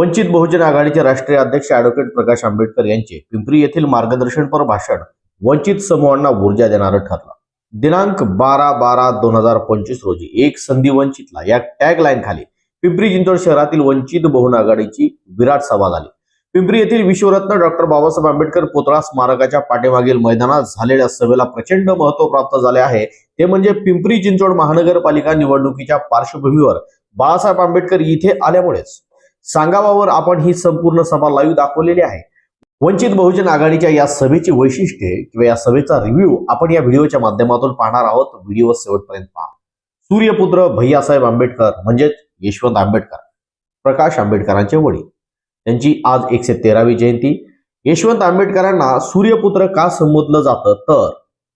वंचित बहुजन आघाडीचे राष्ट्रीय अध्यक्ष ॲडव्होकेट प्रकाश आंबेडकर यांचे पिंपरी येथील मार्गदर्शनपर भाषण वंचित समूहांना ऊर्जा देणारं ठरलं. दिनांक बारा बारा दोन हजार पंचवीस रोजी एक संधी वंचितला या टॅग लाईन खाली पिंपरी चिंचवड शहरातील वंचित बहुजन आघाडीची विराट सभा झाली. पिंपरी येथील विश्वरत्न डॉक्टर बाबासाहेब आंबेडकर पुतळा स्मारकाच्या पाठीमागील मैदानात झालेल्या सभेला प्रचंड महत्त्व प्राप्त झाले आहे. ते म्हणजे पिंपरी चिंचवड महानगरपालिका निवडणुकीच्या पार्श्वभूमीवर बाळासाहेब आंबेडकर इथे आल्यामुळेच. सांगावावर आपण ही संपूर्ण सभा लाईव्ह दाखवलेली आहे. वंचित बहुजन आघाडीच्या या सभेची वैशिष्ट्ये किंवा या सभेचा रिव्ह्यू आपण या व्हिडिओच्या माध्यमातून पाहणार आहोत. व्हिडिओ शेवटपर्यंत पहा. सूर्यपुत्र भैयासाहेब आंबेडकर म्हणजेच यशवंत आंबेडकर प्रकाश आंबेडकरांचे वडील. त्यांची आज एकशे तेरावी जयंती. यशवंत आंबेडकरांना सूर्यपुत्र का संबोधलं जातं? तर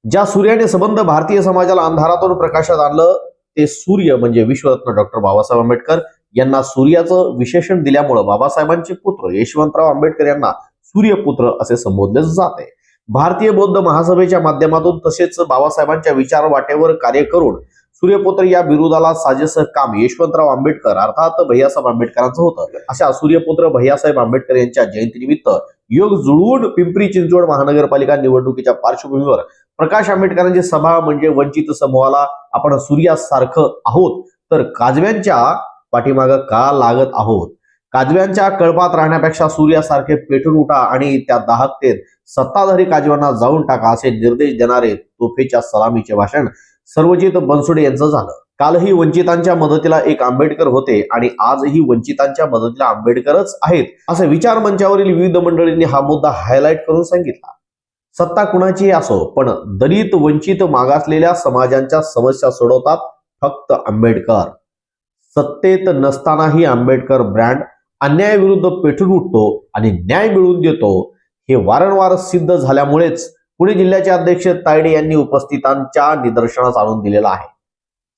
ज्या सूर्याने संबंध भारतीय समाजाला अंधारातून प्रकाशात आणलं ते सूर्य म्हणजे विश्वरत्न डॉक्टर बाबासाहेब आंबेडकर. यांना सूर्याचं विशेषण दिल्यामुळं बाबासाहेबांचे पुत्र यशवंतराव आंबेडकर यांना सूर्यपुत्र असे संबोधले जाते. भारतीय बौद्ध महासभेच्या माध्यमातून तसेच बाबासाहेबांच्या विचार वाटेवर कार्य करून सूर्यपुत्र या विरोधाला साजेसं काम यशवंतराव आंबेडकर अर्थात भैयासाहेब आंबेडकरांचं होतं. अशा सूर्यपुत्र भैयासाहेब आंबेडकर यांच्या जयंतीनिमित्त योग जुळवून पिंपरी चिंचवड महानगरपालिका निवडणुकीच्या पार्श्वभूमीवर प्रकाश आंबेडकरांची सभा म्हणजे वंचित समूहाला आपण सूर्यासारखं आहोत. तर काजव्यांच्या पाठीमागं का लागत आहोत? काजव्यांच्या कळपात राहण्यापेक्षा सूर्यासारखे पेटून उठा आणि त्या दाहकतेत सत्ताधारी काजव्यांना जाऊन टाका असे निर्देश देणारे तोफेच्या सलामीचे भाषण सर्वजित बनसोडे यांचं झालं. कालही वंचितांच्या मदतीला एक आंबेडकर होते आणि आजही वंचितांच्या मदतीला आंबेडकरच आहेत असे विचार मंचावरील विविध मंडळींनी हा मुद्दा हायलाईट करून सांगितला. सत्ता कुणाची असो पण दलित वंचित मागासलेल्या समाजांच्या समस्या सोडवतात फक्त आंबेडकर. सत्तेत नसतानाही आंबेडकर ब्रँड अन्यायाविरुद्ध पेटून उठतो आणि न्याय मिळवून देतो. हे वारंवार सिद्ध झाल्यामुळेच पुणे जिल्ह्याचे अध्यक्ष तायडे यांनी उपस्थितांच्या निदर्शनास आणून दिलेला आहे.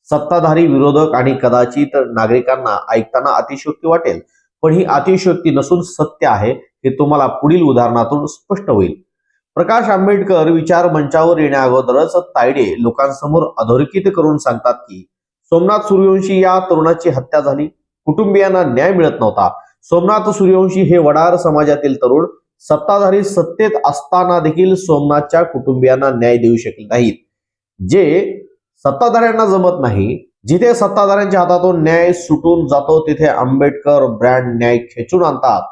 सत्ताधारी विरोधक आणि कदाचित नागरिकांना ऐकताना अतिशयोक्ती वाटेल पण ही अतिशयोक्ती नसून सत्य आहे हे तुम्हाला पुढील उदाहरणातून स्पष्ट होईल. प्रकाश आंबेडकर विचार मंचावर येण्या अगोदरच तायडे लोकांसमोर अधोरेखित करून सांगतात की सोमनाथ सूर्यवंशी या तरुणाची हत्या झाली. कुटुंबियांना न्याय मिळत नव्हता. सोमनाथ सूर्यवंशी हे वडार समाजातील तरुण. सत्ताधारी सत्तेत असताना देखील सोमनाथच्या कुटुंबियांना न्याय देऊ शकले नाहीत. जे सत्ताधाऱ्यांना जमत नाही जिथे सत्ताधाऱ्यांच्या हातातून न्याय सुटून जातो तिथे आंबेडकर ब्रँड न्याय खेचून आणतात.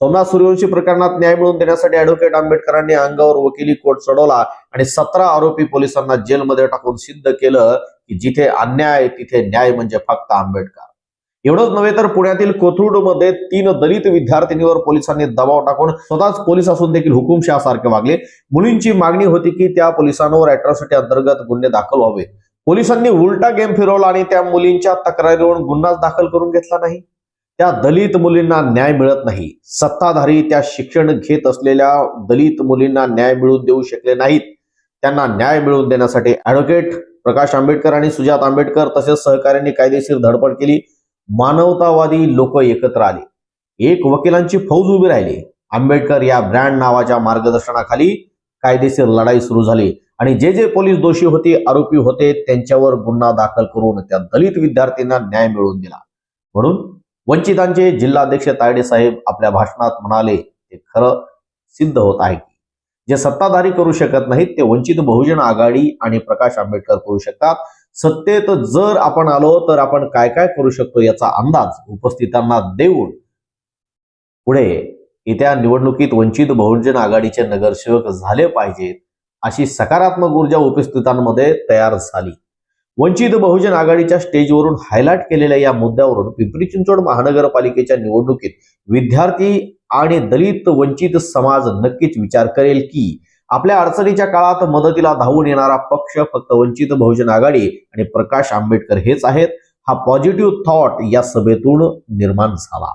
सोमनाथ सूर्यवंशी प्रकरणात न्याय मिळवून देण्यासाठी ऍडव्होकेट आंबेडकरांनी अंगावर वकिली कोट चढवला आणि सतरा आरोपी पोलिसांना जेलमध्ये टाकून सिद्ध केलं की जिथे अन्याय तिथे न्याय म्हणजे फक्त आंबेडकर. एवढंच नव्हे तर पुण्यातील कोथरूडमध्ये तीन दलित विद्यार्थिनीवर पोलिसांनी दबाव टाकून स्वतःच पोलीस असून देखील हुकुमशहासारखे वागले. मुलींची मागणी होती की त्या पोलिसांवर अॅट्रॉसिटी अंतर्गत गुन्हे दाखल व्हावे. पोलिसांनी उलटा गेम फिरवला आणि त्या मुलींच्या तक्रारीवरून गुन्हाच दाखल करून घेतला नाही. त्या दलित मुलींना न्याय मिळत नाही. सत्ताधारी त्या शिक्षण घेत असलेल्या दलित मुलींना न्याय मिळवून देऊ शकले नाहीत. त्यांना न्याय मिळवून देण्यासाठी ऍडव्होकेट प्रकाश आंबेडकर आणि सुजात आंबेडकर तसेच सहकार्यांनी कायदेशीर धडपड केली. मानवतावादी लोक एकत्र आले. एक वकिलांची फौज उभी राहिली. आंबेडकर या ब्रँड नावाच्या मार्गदर्शनाखाली कायदेशीर लढाई सुरू झाली. आणि जे जे पोलीस दोषी होते आरोपी होते त्यांच्यावर गुन्हा दाखल करून त्या दलित विद्यार्थ्यांना न्याय मिळवून दिला. म्हणून वंचितांचे जिल्हाध्यक्ष तायडे साहेब आपल्या भाषणात म्हणाले ते खरं सिद्ध होत आहे की जे सत्ताधारी करू शकत नाहीत ते वंचित बहुजन आघाडी आणि प्रकाश आंबेडकर करू शकतात. सत्तेत जर आपण आलो तर आपण काय काय करू शकतो याचा अंदाज उपस्थितांना देऊन पुढे येत्या निवडणुकीत वंचित बहुजन आघाडीचे नगरसेवक झाले पाहिजेत अशी सकारात्मक ऊर्जा उपस्थितांमध्ये तयार झाली. वंचित बहुजन आघाडीच्या स्टेजवरून हायलाइट केलेल्या या मुद्द्यावरून पिंपरी चिंचवड महानगरपालिकेच्या निवडणुकीत विद्यार्थी आणि दलित वंचित समाज नक्कीच विचार करेल की आपल्या अडचणीच्या काळात मदतीला धावून येणारा पक्ष फक्त वंचित बहुजन आघाडी आणि प्रकाश आंबेडकर हेच आहेत हा पॉझिटिव्ह थॉट या सभेतून निर्माण झाला.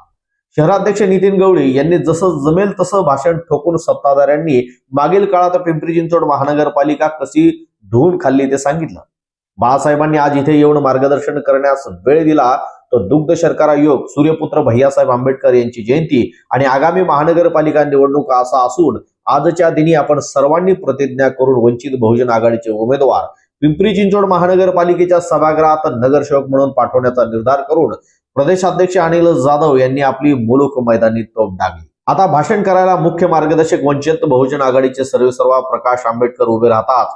शहराध्यक्ष नितीन गवळी यांनी जसं जमेल तसं भाषण ठोकून सत्ताधाऱ्यांनी मागील काळात पिंपरी चिंचवड महानगरपालिका कशी धुवून खाल्ली ते सांगितलं. बाळासाहेबांनी आज इथे येऊन मार्गदर्शन करण्यास वेळ दिला तर दुग्ध शर्करा योग सूर्यपुत्र भैयासाहेब आंबेडकर यांची जयंती आणि आगामी महानगरपालिका निवडणूक असा असून आजच्या दिनी आपण सर्वांनी प्रतिज्ञा करून वंचित बहुजन आघाडीचे उमेदवार पिंपरी चिंचवड महानगरपालिकेच्या सभागृहात नगरसेवक म्हणून पाठवण्याचा निर्धार करून प्रदेशाध्यक्ष अनिल जाधव यांनी आपली मुलूक मैदानी तोप डागली. आता भाषण करायला मुख्य मार्गदर्शक वंचित बहुजन आघाडीचे सर्वेसर्वा प्रकाश आंबेडकर उभे राहतात.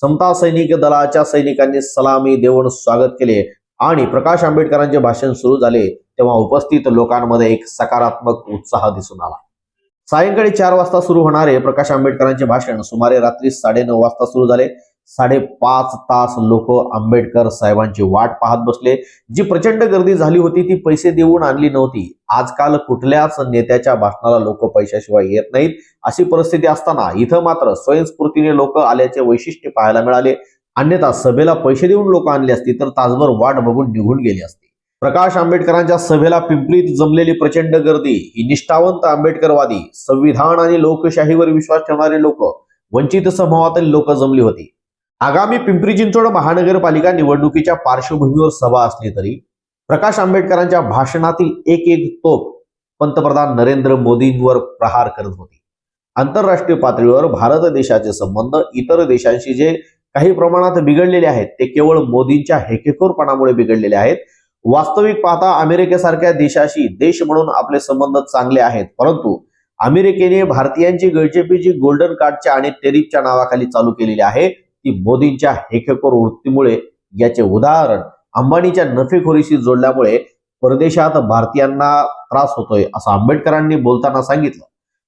समता सैनिक दलाच्या सैनिकांनी सलामी देऊन स्वागत केले. आणि प्रकाश आंबेडकरांचे भाषण सुरू झाले तेव्हा उपस्थित लोकांमध्ये एक सकारात्मक उत्साह दिसून आला. सायंकाळी चार वाजता सुरू होणारे प्रकाश आंबेडकरांचे भाषण सुमारे रात्री साडेनऊ वाजता सुरू झाले. साडेपाच तास लोक आंबेडकर साहेबांची वाट पाहत बसले. जी प्रचंड गर्दी झाली होती ती पैसे देऊन आणली नव्हती. आजकाल कुठल्याच नेत्याच्या भाषणाला लोक पैशाशिवाय येत नाहीत. अशी परिस्थिती असताना इथं मात्र स्वयंस्फूर्तीने लोक आल्याचे वैशिष्ट्य पाहायला मिळाले. अन्यथा सभेला पैसे देऊन लोक आणले असती तर तासभर वाट बघून निघून गेली असती. प्रकाश आंबेडकरांच्या सभेला पिंपरीत जमलेली प्रचंड गर्दी ही निष्ठावंत आंबेडकरवादी संविधान आणि लोकशाहीवर विश्वास ठेवणारे लोक वंचित समूहातील लोक जमली होती. आगामी पिंपरी चिंचवड महानगरपालिका निवडणुकीच्या पार्श्वभूमीवर सभा असली तरी प्रकाश आंबेडकरांच्या भाषणातील एक एक तोप पंतप्रधान नरेंद्र मोदींवर प्रहार करत होती. आंतरराष्ट्रीय पातळीवर भारत देशाचे संबंध इतर देशांशी जे काही प्रमाणात बिघडलेले आहेत ते केवळ मोदींच्या हेकेखोरपणामुळे बिघडलेले आहेत. वास्तविक पाहता अमेरिकेसारख्या देशाशी देश म्हणून आपले संबंध चांगले आहेत परंतु अमेरिकेने भारतीयांची गळचेपी जी गोल्डन कार्डच्या आणि टेरिफच्या नावाखाली चालू केलेली आहे. ती मोदींच्या हेकेखोर वृत्तीमुळे याचे उदाहरण अंबानीच्या नफेखोरीशी जोडल्यामुळे परदेशात भारतीयांना त्रास होतोय असं आंबेडकरांनी बोलताना सांगितलं.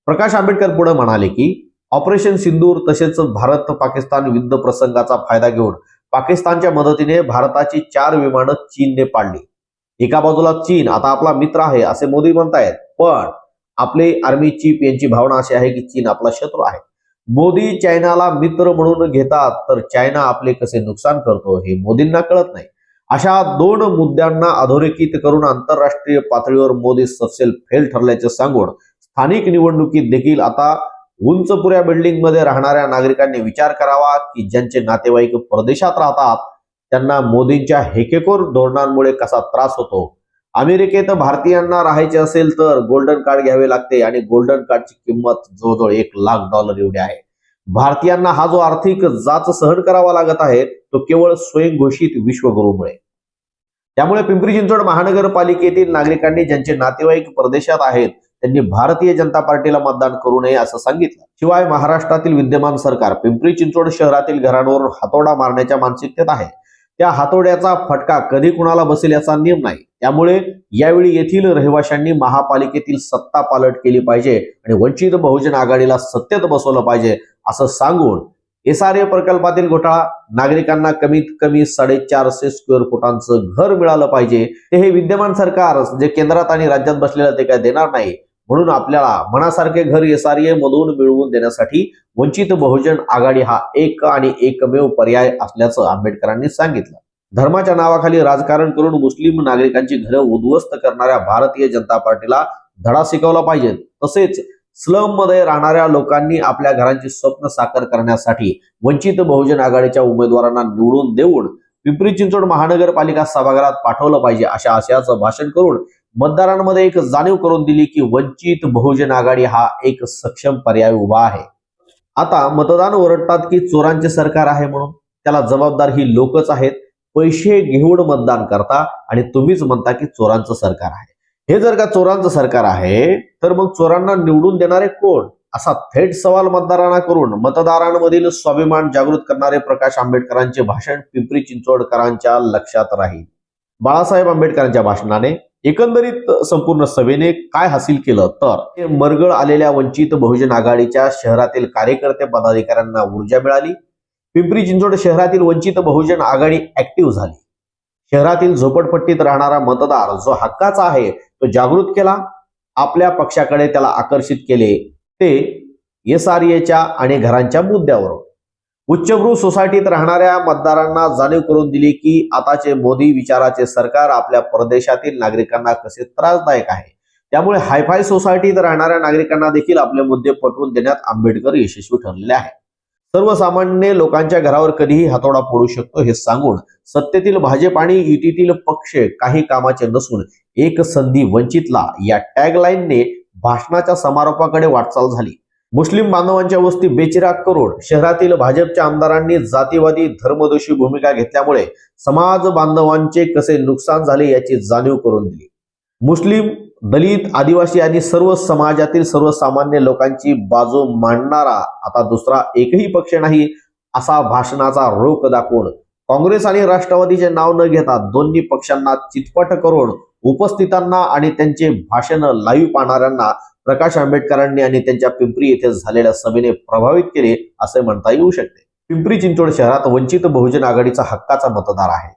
प्रकाश आंबेडकर पुढे म्हणाले की ऑपरेशन सिंदूर तसेच भारत पाकिस्तान युद्ध प्रसंगाचा फायदा घेऊन पाकिस्तानच्या मदतीने भारताची चार विमानं चीनने पाडली. एका बाजूला चीन आता आपला मित्र आहे असे मोदी म्हणतायत. पण आपले आर्मी चीफ यांची भावना अशी आहे की चीन आपला शत्रू आहे. मोदी चायनाला मित्र म्हणून घेतात तर चायना आपले कसे नुकसान करतो हे मोदींना कळत नाही. अशा दोन मुद्द्यांना अधोरेखित करून आंतरराष्ट्रीय पातळीवर मोदी सपसेल फेल ठरल्याचे सांगून स्थानिक निवडणुकीत देखील आता उंचपुऱ्या बिल्डिंगमध्ये राहणाऱ्या नागरिकांनी विचार करावा की ज्यांचे नातेवाईक परदेशात राहतात त्यांना मोदींच्या हेकेकोर धोरणांमुळे कसा त्रास होतो अमेरिकेत भारतीयांना राहायचे असेल तर गोल्डन कार्ड घ्यावे लागते आणि गोल्डन कार्डची किंमत जवळजवळ एक लाख डॉलर एवढी आहे. भारतीयांना हा जो आर्थिक जाच सहन करावा लागत आहे तो केवळ स्वयंघोषित विश्वगुरूमुळे. त्यामुळे पिंपरी चिंचवड महानगरपालिकेतील नागरिकांनी ज्यांचे नातेवाईक परदेशात आहेत त्यांनी भारतीय जनता पार्टीला मतदान करू नये असं सांगितलं. शिवाय महाराष्ट्रातील विद्यमान सरकार पिंपरी चिंचवड शहरातील घरांवर हातोडा मारण्याच्या मानसिकतेत आहे. त्या हातोड्याचा फटका कधी कुणाला बसेल याचा नियम नाही. त्यामुळे यावेळी येथील रहिवाशांनी महापालिकेतील सत्ता पालट केली पाहिजे आणि वंचित बहुजन आघाडीला सत्तेत बसवलं पाहिजे असं सांगून एस आर ए प्रकल्पातील घोटाळा नागरिकांना कमीत कमी साडेचारशे स्क्वेअर फुटांचं घर मिळालं पाहिजे. ते हे विद्यमान सरकार जे केंद्रात आणि राज्यात बसलेलं ते काय देणार नाही. म्हणून आपल्याला मनासारखे घर एस आर ए मधून मिळवून देण्यासाठी वंचित बहुजन आघाडी हा एक आणि एकमेव पर्याय असल्याचं आंबेडकरांनी सांगितलं. धर्माच्या नावाखाली राजकारण करून मुस्लिम नागरिकांची घरं उद्ध्वस्त करणाऱ्या भारतीय जनता पार्टीला धडा शिकवला पाहिजे. तसेच स्लममध्ये राहणाऱ्या लोकांनी आपल्या घरांची स्वप्न साकार करण्यासाठी वंचित बहुजन आघाडीच्या उमेदवारांना निवडून देऊन पिंपरी चिंचवड महानगरपालिका सभागृहात पाठवलं पाहिजे अशा आशयाचं भाषण करून मतदारांमध्ये एक जाणीव करून दिली की वंचित बहुजन आघाडी हा एक सक्षम पर्याय उभा आहे. आता मतदान ओरडतात की चोरांचे सरकार आहे म्हणून. त्याला जबाबदार ही लोकच आहेत. पैसे घेऊन मतदान करता आणि तुम्हीच म्हणता की चोरांचं सरकार आहे. हे जर का चोरांचं सरकार आहे तर मग चोरांना निवडून देणारे कोण? असा थेट सवाल मतदारांना करून मतदारांमधील स्वाभिमान जागृत करणारे प्रकाश आंबेडकरांचे भाषण पिंपरी चिंचवडकरांच्या लक्षात राहील. बाळासाहेब आंबेडकरांच्या भाषणाने एकंदरीत संपूर्ण सभेने काय हासिल केलं? तर मरगळ आलेल्या वंचित बहुजन आघाडीच्या शहरातील कार्यकर्ते पदाधिकाऱ्यांना ऊर्जा मिळाली. पिंपरी चिंचवड शहरातील वंचित बहुजन आघाडी ऍक्टिव्ह झाली. शहरातील झोपडपट्टीत राहणारा मतदार जो हक्काचा आहे तो जागृत केला. आपल्या पक्षाकडे त्याला आकर्षित केले ते एस आर एच्या आणि घरांच्या मुद्द्यावर उच्चभ्रू सोसायटीत राहणाऱ्या मतदारांना जाणीव करून दिली की आताचे मोदी विचाराचे सरकार आपल्या परदेशातील नागरिकांना कसे त्रासदायक आहे. त्यामुळे हायफाय सोसायटीत राहणाऱ्या नागरिकांना देखील आपले मुद्दे पटवून देण्यात आंबेडकर यशस्वी ठरलेले आहे. सर्वसामान्य लोकांच्या घरावर कधीही हातोडा पडू शकतो हे सांगून सत्तेतील भाजप आणि युतीतील पक्ष काही कामाचे नसून एक संधी वंचितला या टॅगलाईनने भाषणाच्या समारोपाकडे वाटचाल झाली. मुस्लिम बांधवांच्या वस्ती बेचिराग करून शहरातील भाजपच्या आमदारांनी जातीवादी धर्मदोषी भूमिका घेतल्यामुळे समाज बांधवांचे कसे नुकसान झाले याची जाणीव करून दिली. मुस्लिम दलित आदिवासी आणि सर्व समाजातील सर्वसामान्य लोकांची बाजू मांडणारा आता दुसरा एकही पक्ष नाही असा भाषणाचा रोख दाखवून काँग्रेस आणि राष्ट्रवादीचे नाव न घेता दोन्ही पक्षांना चितपट करून उपस्थितांना आणि त्यांचे भाषण लाईव्ह पाहणाऱ्यांना प्रकाश आंबेडकरांनी आणि त्यांच्या पिंपरी येथे झालेल्या सभेने प्रभावित केले असे म्हणता येऊ शकते. पिंपरी चिंचवड शहरात वंचित बहुजन आघाडीचा हक्काचा मतदार आहे.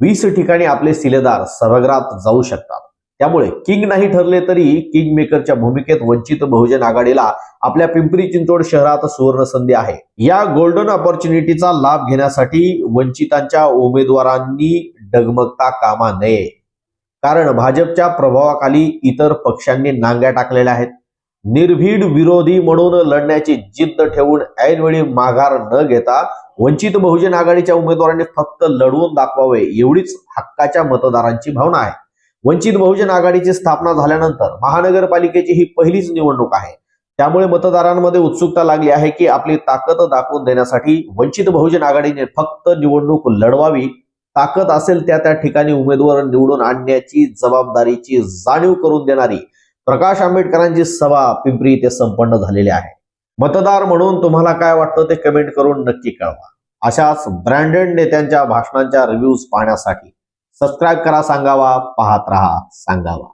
वीस ठिकाणी आपले सिलेदार सभागृहात जाऊ शकतात. त्यामुळे किंग नाही ठरले तरी किंग मेकरच्या भूमिकेत वंचित बहुजन आघाडीला आपल्या पिंपरी चिंचवड शहरात सुवर्ण संधी आहे. या गोल्डन ऑपॉर्च्युनिटीचा लाभ घेण्यासाठी वंचितांच्या उमेदवारांनी डगमगता कामा नये. कारण भाजपच्या प्रभावाखाली इतर पक्षांनी नांग्या टाकलेल्या आहेत. निर्भीड विरोधी म्हणून लढण्याची जिद्द ठेवून ऐनवेळी माघार न घेता वंचित बहुजन आघाडीच्या उमेदवारांनी फक्त लढवून दाखवावे एवढीच हक्काच्या मतदारांची भावना आहे. वंचित बहुजन आघाडीची स्थापना झाल्यानंतर महानगरपालिकेची ही पहिलीच निवडणूक आहे. त्यामुळे मतदारांमध्ये उत्सुकता लागली आहे की आपली ताकद दाखवून देण्यासाठी वंचित बहुजन आघाडीने फक्त निवडणूक लढवावी ताकद असेल त्या त्या ठिकाणी उमेदवार निवडून आणण्याची जबाबदारीची जाणीव करून देणारी प्रकाश आंबेडकरांची सभा पिंपरी इथे संपन्न झालेली आहे. मतदार म्हणून तुम्हाला काय वाटतं ते कमेंट करून नक्की कळवा. अशाच ब्रँडेड नेत्यांच्या भाषणांच्या रिव्ह्यूज पाहण्यासाठी सबस्क्राईब करा सांगावा पाहत रहा सांगावा.